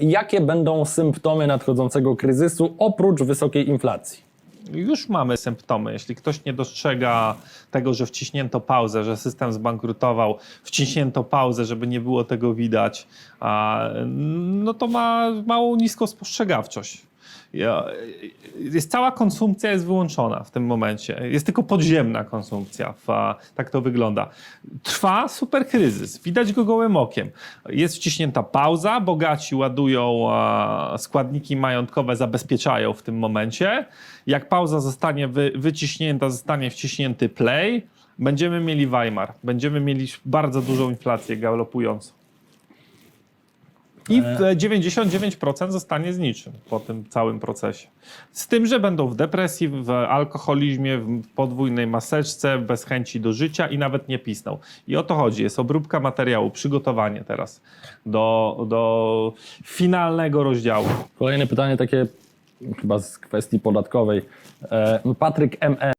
Jakie będą symptomy nadchodzącego kryzysu oprócz wysokiej inflacji? Już mamy symptomy. Jeśli ktoś nie dostrzega tego, że wciśnięto pauzę, że system zbankrutował, wciśnięto pauzę, żeby nie było tego widać, no to ma małą niską spostrzegawczość. Jest cała konsumpcja jest wyłączona w tym momencie. Jest tylko podziemna konsumpcja. Tak to wygląda. Trwa super kryzys. Widać go gołym okiem. Jest wciśnięta pauza. Bogaci ładują składniki majątkowe, zabezpieczają w tym momencie. Jak pauza zostanie wy, wyciśnięta, zostanie wciśnięty play, będziemy mieli Weimar. Będziemy mieli bardzo dużą inflację galopującą. I w 99% zostanie z niczym po tym całym procesie. Z tym, że będą w depresji, w alkoholizmie, w podwójnej maseczce, bez chęci do życia i nawet nie pisną. I o to chodzi. Jest obróbka materiału, przygotowanie teraz do, do finalnego rozdziału. Kolejne pytanie takie chyba z kwestii podatkowej. E, Patryk ME